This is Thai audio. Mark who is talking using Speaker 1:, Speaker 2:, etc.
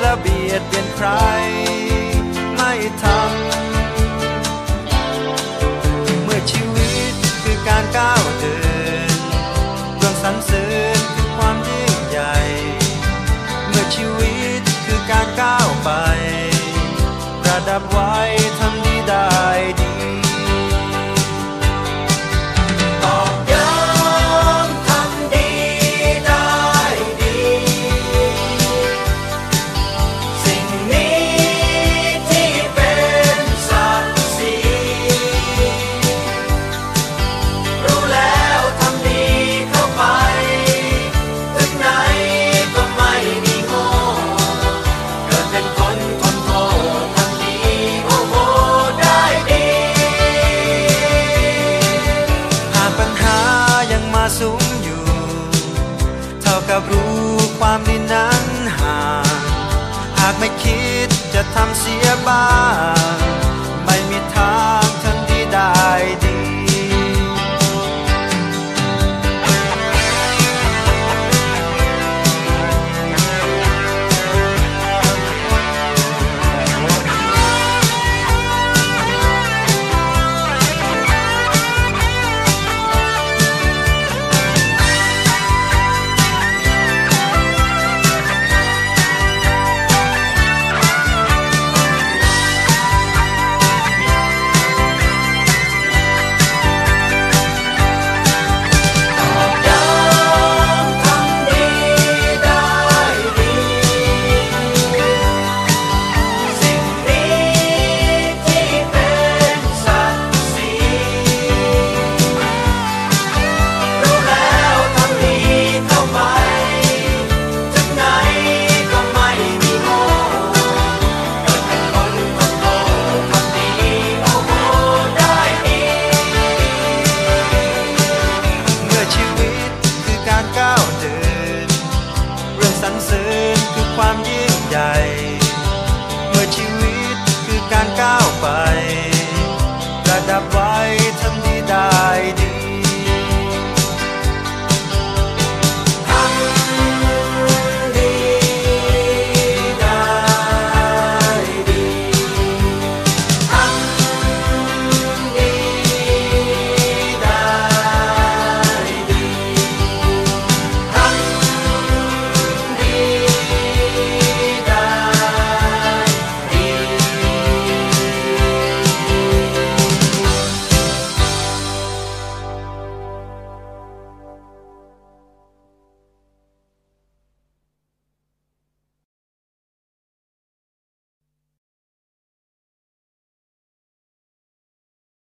Speaker 1: และเบียดเบียนใคร ไม่ทำเมื่อชีวิตคือการก้าวเดินเบื้องสันเสริญคือความยิ่งใหญ่ เมื่อชีวิตคือการก้าว รับรู้ความดีนั้นห่างหากไม่คิดจะทำเสียบ้างไม่มี ชีวิตคือการก้าว